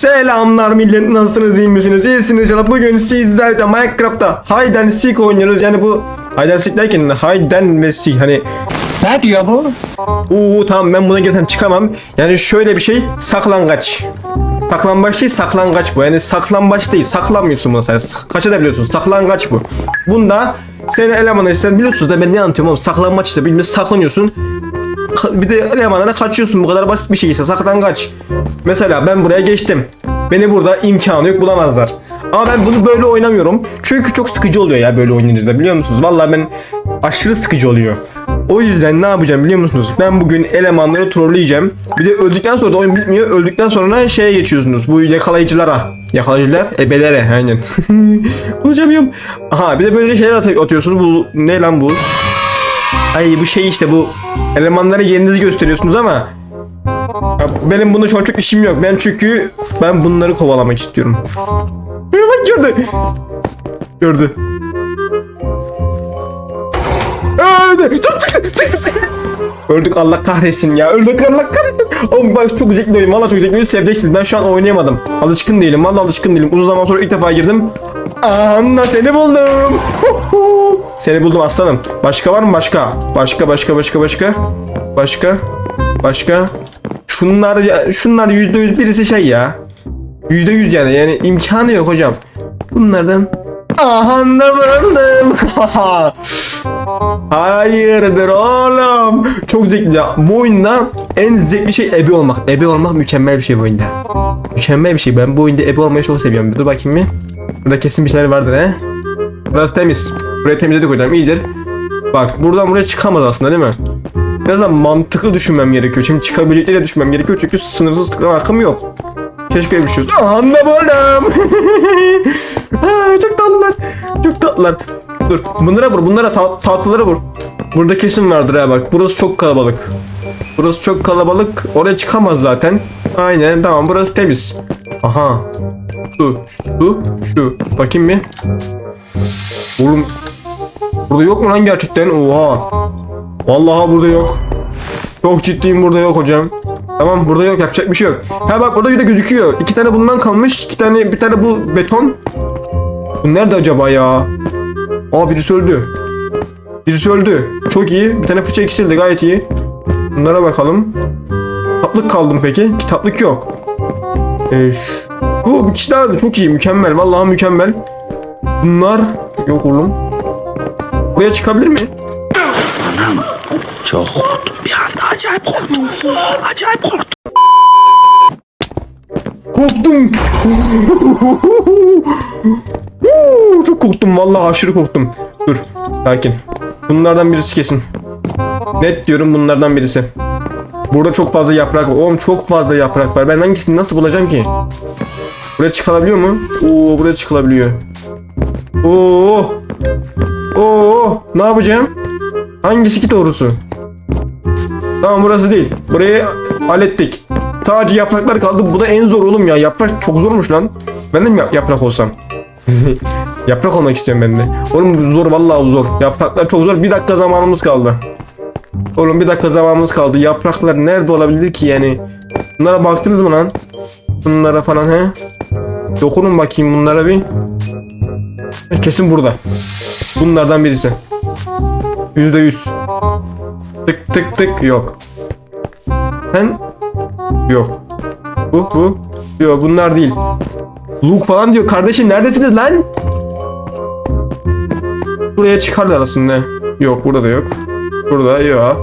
Selamlar millet nasılsınız iyi misiniz? İyisiniz inşallah. Bugün sizlerle Minecraft'ta Hide and Seek oynuyoruz. Yani bu Hide and Seek derken Hide and ve Seek hani Ne diyor bu? Uuu tamam ben buna girsem çıkamam. Yani şöyle bir şey saklangaç. Saklambaç değil saklangaç bu. Yani saklambaç değil saklanmıyorsun bunu sadece kaçabiliyorsun saklangaç bu. Bunda senin elemanı sen biliyorsunuz da ben ne anlatıyorum oğlum? Saklanmaç işte bilmiyorum saklanıyorsun bir de elemanlara kaçıyorsun bu kadar basit bir şey ise saklangaç. Mesela ben buraya geçtim. Beni burada imkanı yok bulamazlar. Ama ben bunu böyle oynamıyorum. Çünkü çok sıkıcı oluyor ya böyle oynayınca biliyor musunuz? Vallahi ben aşırı sıkıcı oluyor. O yüzden ne yapacağım biliyor musunuz? Ben bugün elemanları trolleyeceğim. Bir de öldükten sonra da oyun bitmiyor. Öldükten sonra şeye geçiyorsunuz. Bu yakalayıcılara. Yakalayıcılar ebelere aynen. Konuşamıyorum. Aha bir de böyle şeyler at- atıyorsunuz. Bu ne lan bu? Ay bu şey işte bu elemanlara yerinizi gösteriyorsunuz ama benim bunu an çok işim yok. Ben çünkü ben bunları kovalamak istiyorum. Ya bak gördü. Gördü. Öldü. Dur çık. Öldük Allah kahretsin ya. Öldük Allah kahretsin. Oğlum bak çok zevkli oyun. Valla çok zevkli oyun. Seveceksiniz. Ben şu an oynayamadım. Alışkın değilim. Valla alışkın değilim. Uzun zaman sonra ilk defa girdim. Anla seni buldum. Seni buldum aslanım. Başka var mı başka? Başka başka başka başka. Başka. Başka. Şunlar ya, şunlar yüzde yüz birisi şey ya. Yüzde yüz yani yani imkanı yok hocam. Bunlardan Aha da buldum. Hayırdır oğlum. Çok zevkli ya. Bu oyunda en zevkli şey ebe olmak. Ebe olmak mükemmel bir şey bu oyunda. Mükemmel bir şey. Ben bu oyunda ebe olmayı çok seviyorum. Dur bakayım bir. Burada kesin bir şeyler vardır he. Burası temiz. Burayı temizledik hocam iyidir. Bak buradan buraya çıkamaz aslında değil mi? Biraz da mantıklı düşünmem gerekiyor. Şimdi çıkabilecekleri düşünmem gerekiyor çünkü sınırsız akım yok. Keşke bir şey olsa. Aha da buldum. Ha, çok tatlılar. Çok tatlılar. Dur bunlara vur bunlara ta- tatlılara vur. Burada kesin vardır ha bak. Burası çok kalabalık. Burası çok kalabalık. Oraya çıkamaz zaten. Aynen tamam burası temiz. Aha. Su. Su. Şu. Bakayım bir. Oğlum. Burada yok mu lan gerçekten? Oha. Vallahi burada yok. Çok ciddiyim burada yok hocam. Tamam burada yok yapacak bir şey yok. Ha bak burada bir de gözüküyor. İki tane bundan kalmış. iki tane bir tane bu beton. Bu nerede acaba ya? Aa birisi öldü. Birisi öldü. Çok iyi. Bir tane fıça eksildi gayet iyi. Bunlara bakalım. Kitaplık kaldım peki. Kitaplık yok. Ee, bu bir kişi daha öldü. Çok iyi. Mükemmel. Vallahi mükemmel. Bunlar yok oğlum. Buraya çıkabilir mi? Çok korktum bir anda acayip korktum. Acayip korktum. Korktum. Çok korktum vallahi aşırı korktum. Dur sakin. Bunlardan birisi kesin. Net diyorum bunlardan birisi. Burada çok fazla yaprak var. Oğlum çok fazla yaprak var. Ben hangisini nasıl bulacağım ki? Buraya çıkılabiliyor mu? Oo buraya çıkılabiliyor. Oo. Oo ne yapacağım? Hangisi ki doğrusu? Tamam burası değil. Burayı hallettik. Sadece yapraklar kaldı. Bu da en zor oğlum ya. Yaprak çok zormuş lan. Ben de mi yap- yaprak olsam? yaprak olmak istiyorum ben de. Oğlum zor vallahi zor. Yapraklar çok zor. Bir dakika zamanımız kaldı. Oğlum bir dakika zamanımız kaldı. Yapraklar nerede olabilir ki yani? Bunlara baktınız mı lan? Bunlara falan he? Dokunun bakayım bunlara bir. Kesin burada. Bunlardan birisi. Yüzde yüz. Tık tık tık yok. Sen yok. Bu bu. Yok bunlar değil. Luke falan diyor. Kardeşim neredesiniz lan? Buraya çıkarlar aslında. Yok burada da yok. Burada yok.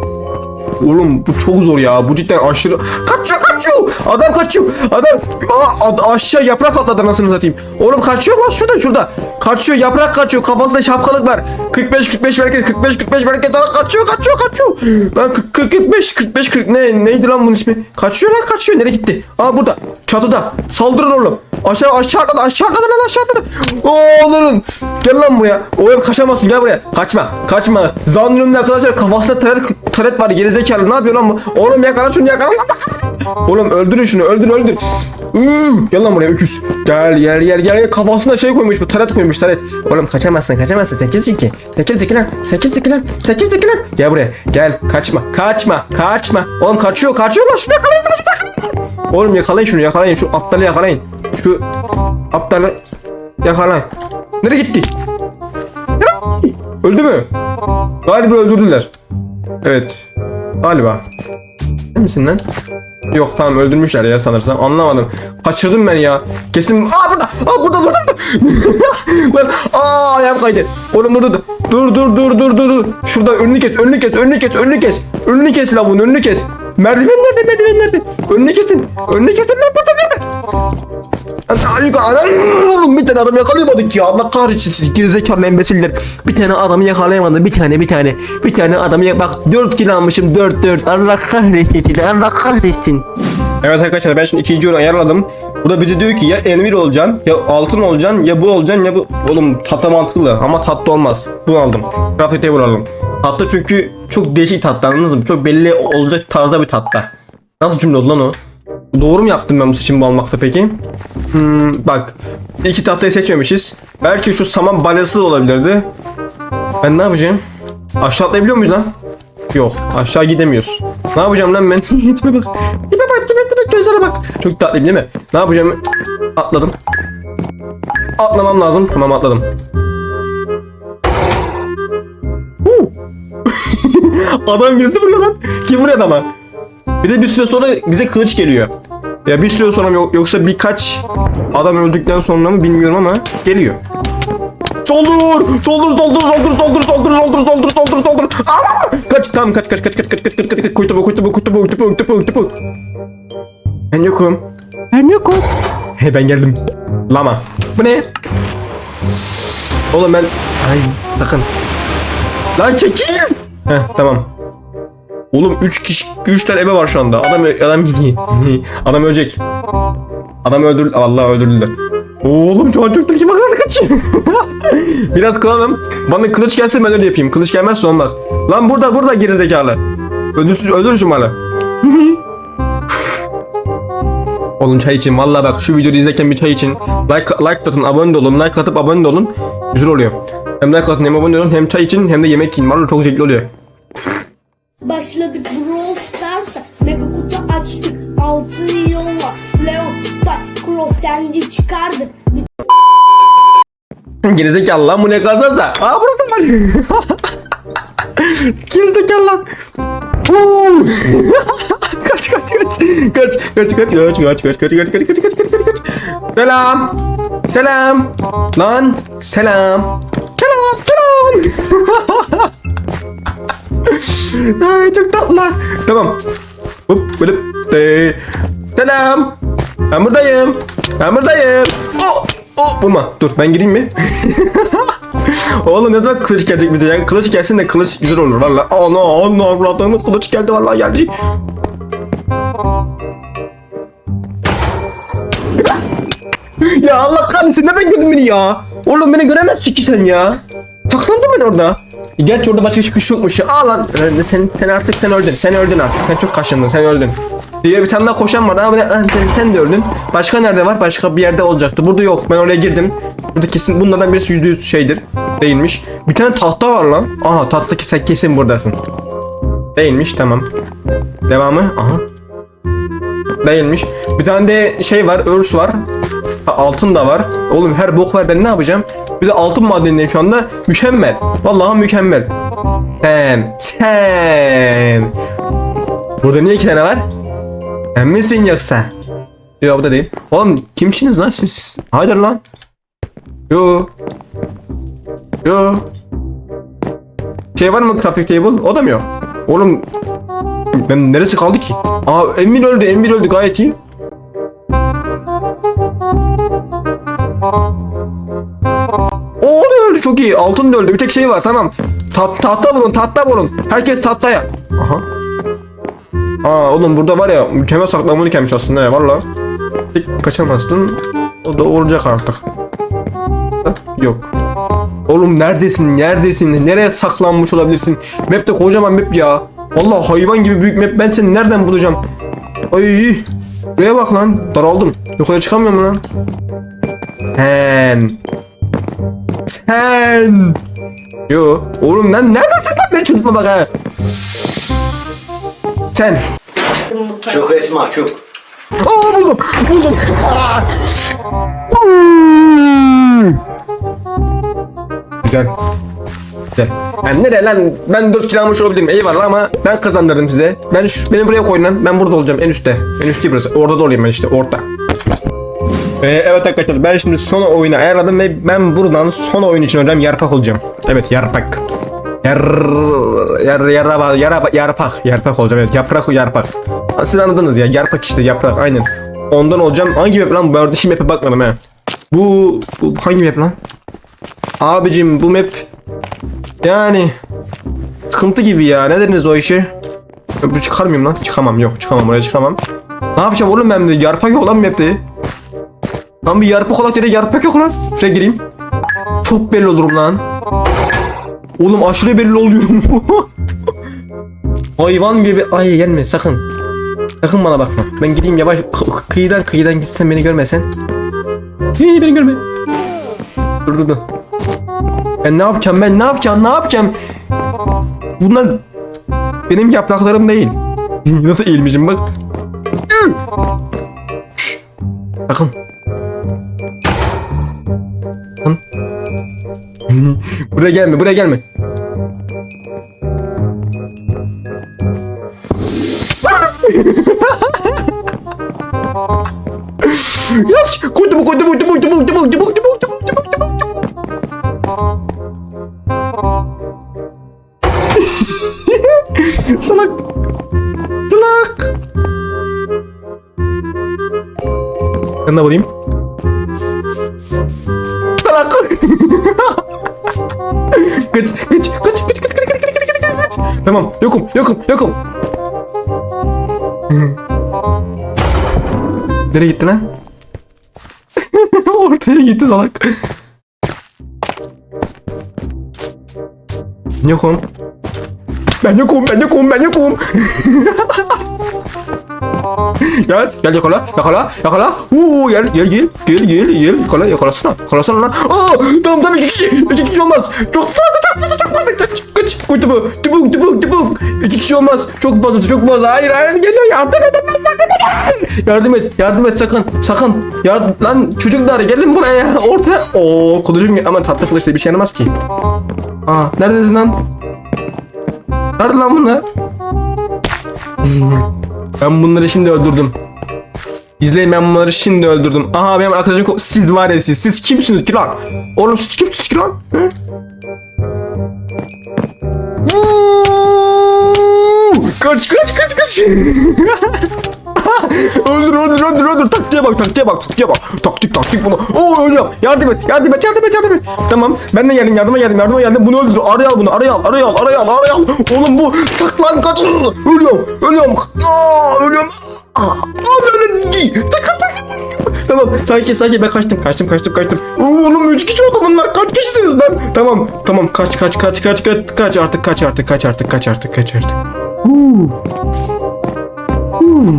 Oğlum bu çok zor ya. Bu cidden aşırı... Kaçıyor kaçıyor. Adam kaçıyor. Adam Aa, aşağı yaprak atladı anasını satayım. Oğlum kaçıyor lan şurada şurada. Kaçıyor yaprak kaçıyor. Kafasında şapkalık var. 45 45 hareket 45 45 hareket Lan kaçıyor kaçıyor kaçıyor. Lan 40 40 45 45 40 ne neydi lan bunun ismi? Kaçıyor lan kaçıyor. Nereye gitti? Aa burada. Çatıda. Saldırın oğlum. Aşağı aşağı atladı aşağı atladı lan aşağı atladı. Oğlum. Gel lan buraya. Oğlum kaçamazsın gel buraya. Kaçma. Kaçma. Zannediyorum arkadaşlar kafasında taret, taret var gerizekalı. Ne yapıyor lan bu? Oğlum yakala şunu yakala lan. Oğlum öldürün şunu öldür öldür. Hmm, gel lan buraya öküz. Gel gel gel gel kafasına şey koymuş bu taret koymuş taret. Oğlum kaçamazsın kaçamazsın sen kimsin ki? Sen kimsin ki lan? Sen kimsin ki lan? Sen kimsin ki lan? Gel buraya gel kaçma kaçma kaçma. Oğlum kaçıyor kaçıyor lan şunu yakalayın lan şunu. Oğlum yakalayın şunu yakalayın. Şu aptalı yakalayın. Şu aptalı yakalayın. Nereye gitti? Nereye gitti? Öldü mü? Galiba öldürdüler. Evet. Galiba. Değil misin lan? Yok tamam öldürmüşler ya sanırsam. Anlamadım. Kaçırdım ben ya. Kesin. Aa burada. Aa burada burada. Lan aa ayağım kaydı. Oğlum dur dur. Dur dur dur dur. Şurada önünü kes, önünü kes, önünü kes, önünü kes. Önünü kes lan bunu, önünü kes. Merdiven nerede? Merdiven nerede? Önünü kesin. Önünü kesin lan burada Anam, bir tane adam yakalayamadık ya. Allah kahretsin siz gerizekalı embesiller. Bir tane adamı yakalayamadım. Bir tane bir tane. Bir tane adamı ya- bak 4 kilo almışım 4 4. Allah kahretsin. Allah kahretsin. Evet arkadaşlar ben şimdi ikinci oyunu ayarladım. Burada bize diyor ki ya envir olacaksın ya altın olacaksın ya bu olacaksın ya bu. Oğlum tatlı mantıklı ama tatlı olmaz. Bunu aldım. Crafting table aldım. Tatlı çünkü çok değişik tatlı anladınız mı? Çok belli olacak tarzda bir tatlı. Nasıl cümle oldu lan o? Doğru mu yaptım ben bu seçimi almakta peki? Hmm, bak. iki tahtayı seçmemişiz. Belki şu saman balyası olabilirdi. Ben ne yapacağım? Aşağı atlayabiliyor muyuz lan? Yok. Aşağı gidemiyoruz. Ne yapacağım lan ben? tipe bak. Tipe bak tipe tipe gözlere bak. Çok tatlıyım değil mi? Ne yapacağım? Atladım. Atlamam lazım. Tamam atladım. Adam bizi vuruyor lan. Kim vuruyor adama? Bir de bir süre sonra bize kılıç geliyor. Ya bir süre sonra mı yok- yoksa birkaç adam öldükten sonra mı bilmiyorum ama geliyor. Soldur! Soldur, soldur, soldur, soldur, soldur, soldur, soldur, soldur, soldur. Aa! Kaç, tamam kaç, kaç, kaç, kaç, kaç, kaç, kaç, kaç, kaç, kuytu bu, kuytu bu, kuytu bu, kuytu bu, kuytu bu, kuytu bu. Ben yokum. Ben yokum. He ben geldim. Lama. Bu ne? Oğlum ben... Ay sakın. Lan çekil. Heh tamam. Oğlum 3 kişi 3 tane ebe var şu anda. Adam adam gidiyor. adam ölecek. Adam öldür Allah öldürdüler. Oğlum çok çok tilki bakar kaçıyor. Biraz kılalım. Bana kılıç gelsin ben öyle yapayım. Kılıç gelmezse olmaz. Lan burada burada geri zekalı. Öldürsün öldürün şu malı. Oğlum çay için vallahi bak şu videoyu izlerken bir çay için like like atın abone de olun like atıp abone de olun güzel oluyor. Hem like atın hem abone olun hem çay için hem de yemek yiyin vallahi çok zevkli oluyor. Başladık Brawl Stars'a Mega kutu açtık Altı yolla Leo Star Cross Sence çıkardık Gerizekalı lan bu ne kazansa. Aa burada var. Gerizekalı lan. Kaç kaç. Kaç kaç kaç kaç kaç kaç kaç kaç kaç kaç kaç kaç kaç kaç. Selam. Selam. Lan selam. Selam selam. Ay çok tatlılar. Tamam. Hop böyle. De. Selam. Ben buradayım. Ben buradayım. Oh, oh, vurma. Dur ben gireyim mi? Oğlum ne zaman kılıç gelecek bize ya? Kılıç gelsin de kılıç güzel olur valla. Ana ana avradını kılıç geldi valla geldi. ya Allah kahretsin nereden gördün beni ya? Oğlum beni göremezsin ki sen ya. Saklandım ben orada. Gerçi orada başka çıkış yokmuş ya. Aa lan Ee, sen, sen artık sen öldün. Sen öldün artık. Sen çok kaşındın. Sen öldün. Diye bir tane daha koşan var ama sen, sen de öldün. Başka nerede var? Başka bir yerde olacaktı. Burada yok. Ben oraya girdim. Burada kesin bunlardan birisi yüzde yüz şeydir. Değilmiş. Bir tane tahta var lan. Aha tahta ki sen kesin buradasın. Değilmiş tamam. Devamı. Aha. Değilmiş. Bir tane de şey var. Örs var. Ha, altın da var. Oğlum her bok var ben ne yapacağım? Bir de altın madenindeyim şu anda. Mükemmel. Vallahi mükemmel. Sen. Sen. Burada niye iki tane var? Sen misin yoksa? Yok bu değil. Oğlum kimsiniz lan siz? Haydır lan. Yo. Yo. Şey var mı crafting table? O da mı yok? Oğlum ben neresi kaldı ki? Aa Emir öldü, Emir öldü gayet iyi. Öldü çok iyi. Altın da öldü. Bir tek şey var tamam. Tat, tahta bulun, tahta bulun. Herkes tahtaya. Aha. Aa oğlum burada var ya mükemmel saklanmalı gelmiş aslında ya valla. Tek kaçamazsın. O da olacak artık. Yok. Oğlum neredesin? Neredesin? Nereye saklanmış olabilirsin? Map de kocaman map ya. Vallahi hayvan gibi büyük map. Ben seni nereden bulacağım? Ay. Buraya bak lan. Daraldım. Yukarı çıkamıyor mu lan? Sen. Sen. Yo. Oğlum lan neredesin lan? Beni çocukma bak ha. Sen. Çok Esma çok. Aa buldum. Buldum. Aa! Güzel. Güzel. Yani nereye lan? Ben 4 kilo almış olabilirim. Eyvallah ama ben kazandırdım size. Ben şu, beni buraya koyun lan. Ben burada olacağım en üstte. En üstte burası. Orada da olayım ben işte orta. Ee, evet arkadaşlar ben şimdi son oyunu ayarladım ve ben buradan son oyun için hocam yarpak olacağım. Evet yarpak. Yar yar yaraba yaraba yarpak yarpak olacağım evet yaprak yarpak. Siz anladınız ya yarpak işte yaprak aynen. Ondan olacağım. Hangi map lan? Bu arada şimdi map'e bakmadım he. Bu, bu hangi map lan? Abicim bu map yani sıkıntı gibi ya. Ne dediniz o işi? Öbürü çıkarmıyorum lan. Çıkamam yok çıkamam oraya çıkamam. Ne yapacağım oğlum ben de yarpak yok lan map'te. Lan bir yarpak olarak dedi yarpak yok lan. Şuraya gireyim. Çok belli olurum lan. Oğlum aşırı belli oluyorum. Hayvan gibi. Ay gelme sakın. Sakın bana bakma. Ben gideyim yavaş kı- kıyıdan kıyıdan gitsen beni görmesen. Hii beni görme. Dur dur dur. Ben ne yapacağım ben ne yapacağım ne yapacağım? Bunlar benim yapraklarım değil. Nasıl eğilmişim bak. Sakın. Buraya gelme buraya gelme. Yaş! Koydum koydum koydum koydum koydum koydum koydum koydum koydum koydum Salak! Salak! Ben ne bulayım? Kaç, kaç, kaç, kaç, kaç, kaç, kaç, kaç, kaç, kaç. Tamam, yokum, yokum, yokum. Nereye gitti lan? Ortaya gitti salak. Yokum. Ben yokum, ben yokum, ben yokum. gel, gel yakala, yakala, yakala. Oo, gel, gel, gel, gel, gel, gel, yakala, yakalasana, yakalasana lan. Aa, tamam, tamam, iki kişi, iki kişi olmaz. Çok fazla, çok fazla, çok fazla. Kaç, kaç, koy topu, tubuk, tubuk, tubuk. İki kişi olmaz, çok fazla, çok fazla. Hayır, hayır, geliyor, yardım edin, yardım et, yardım et sakın, sakın. Yardım, lan çocuklar gelin buraya, ortaya. Oo, kılıcım, ama tatlı kılıçla bir şey yaramaz ki. Aa, neredesin lan? Nerede lan bunlar? Ben bunları şimdi öldürdüm. İzleyin ben bunları şimdi öldürdüm. Aha benim arkadaşım siz var ya siz. Siz kimsiniz ki lan? Oğlum siz kimsiniz ki lan? Hı? Kaç kaç kaç kaç. öldür öldür öldür öldür. Taktiğe bak taktiğe bak taktiğe bak. Taktik taktik bunu. Oo ölüyorum. Yardım et yardım et yardım et yardım et. Tamam ben de geldim yardıma geldim yardıma geldim. Bunu öldür. Araya al bunu araya al araya al araya al araya al. Oğlum bu saklan kaç. Ölüyorum ölüyorum. Aa, ölüyorum. Aa, ölüyorum. Takıl. Tamam sakin sakin ben kaçtım kaçtım kaçtım kaçtım. Oo, oğlum 3 kişi oldu bunlar kaç kişisiniz lan? Tamam tamam kaç kaç kaç kaç kaç kaç artık kaç artık kaç artık kaç artık kaç artık. Huu. Huu.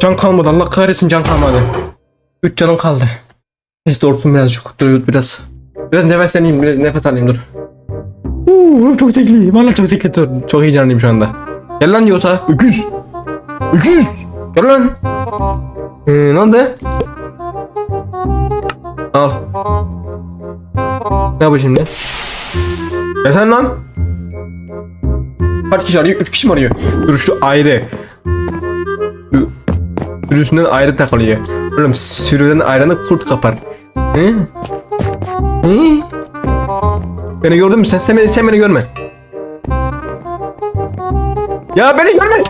Can kalmadı Allah kahretsin can kalmadı. 3 canım kaldı. Neyse doğrultun birazcık. Dur biraz. Biraz nefesleneyim biraz nefes alayım dur. Uuu çok zevkli. Valla çok zevkli dur. Çok heyecanlıyım şu anda. Gel lan yoksa. Öküz. Öküz. Gel lan. Ee, ne oldu? Al. Ne yapayım şimdi? Ya sen lan. Kaç kişi arıyor? 3 kişi mi arıyor? Dur şu ayrı. Sürüsünden ayrı takılıyor. Oğlum sürüden ayrını kurt kapar. Hı? Hı? Beni gördün mü sen? Sen beni, sen beni görme. Ya beni görme.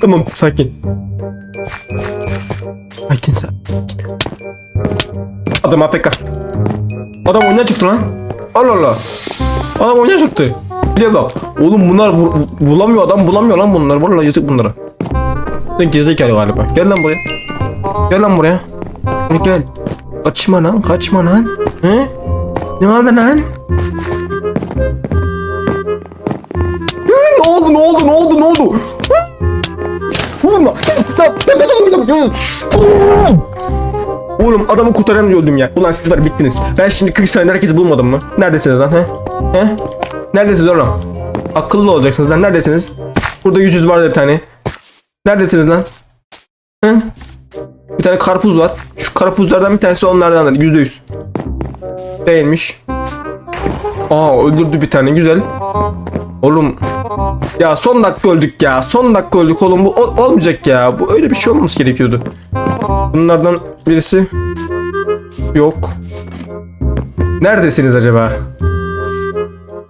Tamam sakin. Sakin sakin. Adam APK. Adam oyuna çıktı lan. Allah Allah. Adam oyuna çıktı. Bir bak. Oğlum bunlar vur- bulamıyor adam bulamıyor lan bunlar. Vallahi yazık bunlara. Sen gerizekalı galiba. Gel lan buraya. Gel lan buraya. Gel, Gel. Kaçma lan kaçma lan. He? Ne var lan? Ne oldu ne oldu ne oldu ne oldu? Vurma. Oğlum adamı kurtaran ya. Ulan siz var bittiniz. Ben şimdi 40 saniye herkesi bulmadım mı? Neredesiniz lan he? He? Neredesiniz oğlum? Akıllı olacaksınız lan neredesiniz? Burada yüz yüz vardı bir tane. Neredesiniz lan? Hı? Bir tane karpuz var. Şu karpuzlardan bir tanesi onlardan yüzde yüz. Değilmiş. Aa öldürdü bir tane güzel. Oğlum ya son dakika öldük ya. Son dakika öldük oğlum bu ol- olmayacak ya. Bu öyle bir şey olmaması gerekiyordu. Bunlardan birisi yok. Neredesiniz acaba?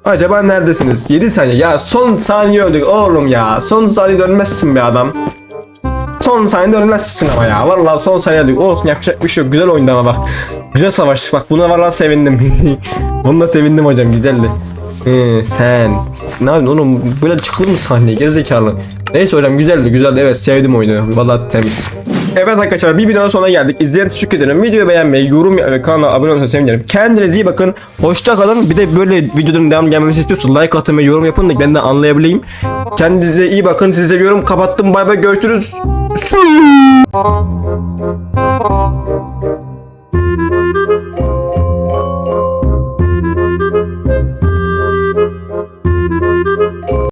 Acaba neredesiniz? 7 saniye. Ya son saniye öldük oğlum ya. Son saniye ölmezsin be adam. Son saniyede ölmezsin ama ya. Vallahi son saniyede öldük. Olsun yapacak bir şey yok. Güzel oyundu ama bak. Güzel savaştık bak. Buna vallahi sevindim. Buna sevindim hocam. Güzeldi. Ee, sen. Ne yapıyorsun oğlum? Böyle çıkılır mı sahneye? Gerizekalı. Neyse hocam güzeldi. Güzeldi. Evet sevdim oyunu. Vallahi temiz. Evet arkadaşlar bir videonun sonuna geldik. İzleyen teşekkür ederim. Videoyu beğenmeyi, yorum ve kanala abone olmayı sevinirim. Kendinize iyi bakın. Hoşça kalın. Bir de böyle videoların devam gelmemesi istiyorsanız like atın ve yorum yapın da ben de anlayabileyim. Kendinize iyi bakın. Sizi seviyorum. Kapattım. Bay bay. Görüşürüz.